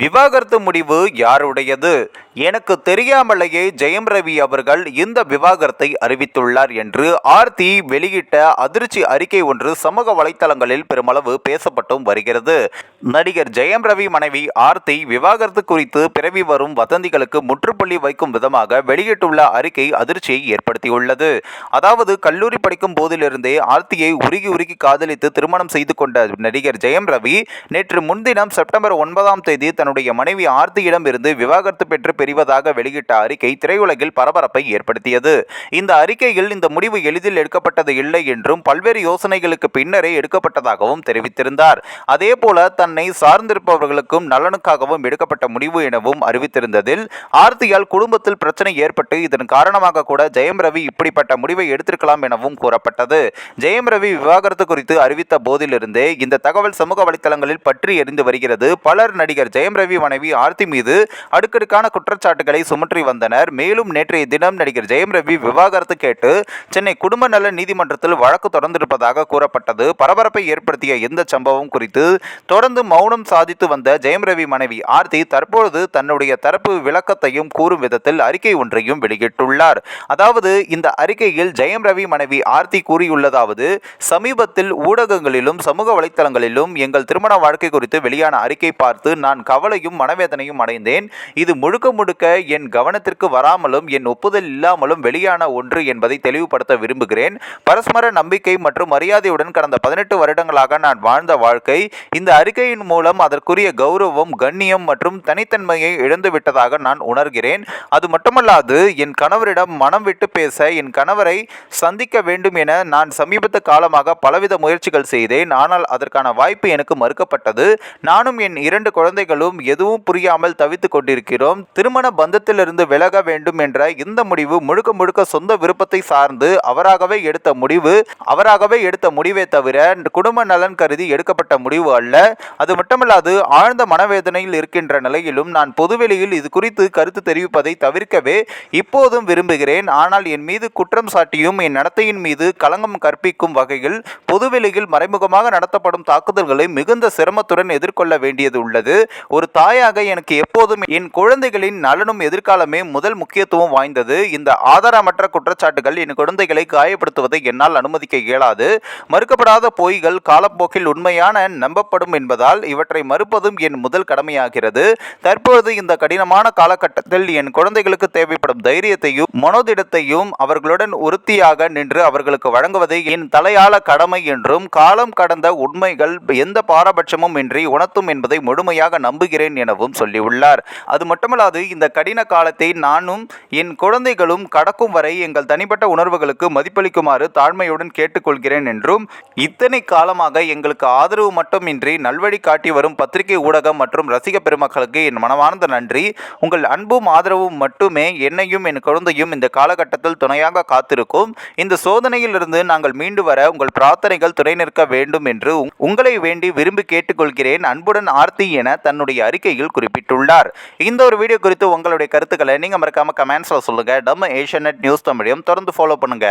விவாகரத்து முடிவு யாருடையது? எனக்கு தெரியாமலேயே ஜெயம் ரவி அவர்கள் இந்த விவாகரத்தை அறிவித்துள்ளார் என்று ஆர்த்தி வெளியிட்ட அதிர்ச்சி அறிக்கை ஒன்று சமூக வலைத்தளங்களில் பெருமளவு பேசப்பட்டும் வருகிறது. நடிகர் ஜெயம் ரவி மனைவி ஆர்த்தி விவாகரத்து குறித்து பிறவி வரும் வதந்திகளுக்கு முற்றுப்புள்ளி வைக்கும் விதமாக வெளியிட்டுள்ள அறிக்கை அதிர்ச்சியை ஏற்படுத்தியுள்ளது. அதாவது கல்லூரி படிக்கும் போதிலிருந்தே ஆர்த்தியை உருகி உருகி காதலித்து திருமணம் செய்து கொண்ட நடிகர் ஜெயம் ரவி நேற்று முன்தினம் செப்டம்பர் ஒன்பதாம் தேதி தன்னுடைய மனைவி ஆர்த்தியிடம் இருந்து விவாகரத்து பெற்று பெறுவதாக வெளியிட்ட அறிக்கை திரையுலகில் பரபரப்பை ஏற்படுத்தியது. இந்த அறிக்கையில் இந்த முடிவு எளிதில் எடுக்கப்பட்டது இல்லை என்றும் பல்வேறு யோசனைகளுக்கு பின்னரே எடுக்கப்பட்டதாகவும் தெரிவித்திருந்தார். அதே போல தன்னை சார்ந்திருப்பவர்களுக்கும் நலனுக்காகவும் எடுக்கப்பட்ட முடிவு எனவும் அறிவித்திருந்ததில் ஆர்த்தியால் குடும்பத்தில் பிரச்சனை ஏற்பட்டு இதன் காரணமாக கூட ஜெயம் ரவி இப்படிப்பட்ட முடிவை எடுத்திருக்கலாம் எனவும் கூறப்பட்டது. ஜெயம் ரவி விவாகரத்து குறித்து அறிவித்த போதிலிருந்தே இந்த தகவல் சமூக வலைத்தளங்களில் பற்றி எரிந்து வருகிறது. பலர் நடிகர் ஜெயம் ரவி மனைவி ஆர்த்தி மீது அடுக்கடுக்கான குற்றச்சாட்டுகளை சுமற்றி வந்தனர். மேலும் நேற்றைய தினம் நடிகர் ஜெயம் ரவி விவாகரத்து கேட்டு சென்னை குடும்ப நல நீதிமன்றத்தில் வழக்கு தொடர்ந்திருப்பதாக கூறப்பட்டது. பரபரப்பை ஏற்படுத்திய இந்த சம்பவம் குறித்து தொடர்ந்து மௌனம் சாதித்து வந்த ஜெயம் ரவி மனைவி ஆர்த்தி தற்பொழுது தன்னுடைய தரப்பு விளக்கத்தையும் கூறும் விதத்தில் அறிக்கை ஒன்றையும் வெளியிட்டுள்ளார். அதாவது இந்த அறிக்கையில் ஜெயம் ரவி மனைவி ஆர்த்தி கூறியுள்ளதாவது சமீபத்தில் ஊடகங்களிலும் சமூக வலைத்தளங்களிலும் எங்கள் திருமண வாழ்க்கை குறித்து வெளியான அறிக்கை பார்த்து நான் கவலையும் மனவேதனையும் அடைந்தேன். இது முழுக்க முழுக்க என் கவனத்திற்கு வராமலும் என் ஒப்புதல் இல்லாமலும் வெளியான ஒன்று என்பதை தெளிவுபடுத்த விரும்புகிறேன். பரஸ்பர நம்பிக்கை மற்றும் மரியாதையுடன் கடந்த பதினெட்டு வருடங்களாக நான் வாழ்ந்த வாழ்க்கை இந்த அறிக்கையின் மூலம் அதற்குரிய கௌரவம் கண்ணியம் மற்றும் தனித்தன்மையை இழந்துவிட்டதாக நான் உணர்கிறேன். அது மட்டுமல்லாது என் கணவரிடம் மனம் விட்டு பேச என் கணவரை சந்திக்க வேண்டும் என நான் சமீபத்த காலமாக பலவித முயற்சிகள் செய்தேன். ஆனால் அதற்கான வாய்ப்பு எனக்கு மறுக்கப்பட்டது. நானும் என் இரண்டு குழந்தைகளும் எதுவும் புரியாமல் தவித்துக் கொண்டிருக்கிறோம். திருமண பந்தத்திலிருந்து விலக வேண்டும் என்ற இந்த முடிவு முழுக்க முழுக்க சொந்த விருப்பத்தை சார்ந்து அவராகவே எடுத்த முடிவு. அவராகவே எடுத்த முடிவே தவிர குடும்ப நலன் கருதி எடுக்கப்பட்ட முடிவு அல்ல. அது மட்டுமல்லாது ஆழ்ந்த மனவேதனையில் இருக்கின்ற நிலையிலும் நான் பொதுவெளியில் இது குறித்து கருத்து தெரிவிப்பதை தவிர்க்கவே இப்போதும் விரும்புகிறேன். ஆனால் என் மீது குற்றம் சாட்டியும் என் நடத்தையின் மீது களங்கம் கற்பிக்கும் வகையில் பொதுவெளியில் மறைமுகமாக நடத்தப்படும் தாக்குதல்களை மிகுந்த சிரமத்துடன் எதிர்கொள்ள வேண்டியது உள்ளது. ஒரு தாயாக எனக்கு எப்போதும் என் குழந்தைகளின் நலனும் எதிர்காலமே முதல் முக்கியத்துவம் வாய்ந்தது. இந்த ஆதாரமற்ற குற்றச்சாட்டுகள் என் குழந்தைகளை காயப்படுத்துவதை என்னால் அனுமதிக்க இயலாது. மறுக்கப்படாத பொய்கள் காலப்போக்கில் உண்மையான நம்பப்படும் என்பதால் இவற்றை மறுப்பதும் என் முதல் கடமையாகிறது. தற்பொழுது இந்த கடினமான காலகட்டத்தில் என் குழந்தைகளுக்கு தேவைப்படும் தைரியத்தையும் மனோதிடத்தையும் அவர்களுடன் உறுதியாக நின்று அவர்களுக்கு வழங்குவதே என் தலையாள கடமை என்றும் காலம் கடந்த உண்மைகள் எந்த பாரபட்சமும் இன்றி உணர்த்தும் என்பதை முழுமையாக நம்புகிறேன் எனவும் சொல்லியுள்ளார். அது மட்டுமல்லாது இந்த கடின காலத்தை நானும் என் குழந்தைகளும் கடக்கும் வரை எங்கள் தனிப்பட்ட உணர்வுகளுக்கு மதிப்பளிக்குமாறு தாழ்மையுடன் கேட்டுக்கொள்கிறேன் என்றும் இத்தனை காலமாக எங்களுக்கு ஆதரவு மட்டுமின்றி நல்வழி காட்டி வரும் பத்திரிகை ஊடகம் மற்றும் ரசிக பெருமக்களுக்கு என் மனமார்ந்த நன்றி. உங்கள் அன்பும் ஆதரவும் மட்டுமே என்னையும் என் குழந்தையும் இந்த காலகட்டத்தில் துணையாக காத்திருக்கும். இந்த சோதனையிலிருந்து நாங்கள் மீண்டு வர உங்கள் பிரார்த்தனைகள் துணை நிற்க வேண்டும் என்று உங்களை வேண்டி விரும்பி கேட்டுக்கொள்கிறேன். அன்புடன் ஆர்த்தி என தன்னுடைய அறிக்கையில் குறிப்பிட்டுள்ளார். இந்த ஒரு வீடியோ குறித்து உங்களுடைய கருத்துக்களை நீங்கள் மறக்காம கமெண்ட்ஸில் சொல்லுங்கள் டம் ஏஷியநெட் நியூஸ் தமிழையும் தொடர்ந்து ஃபாலோ பண்ணுங்க.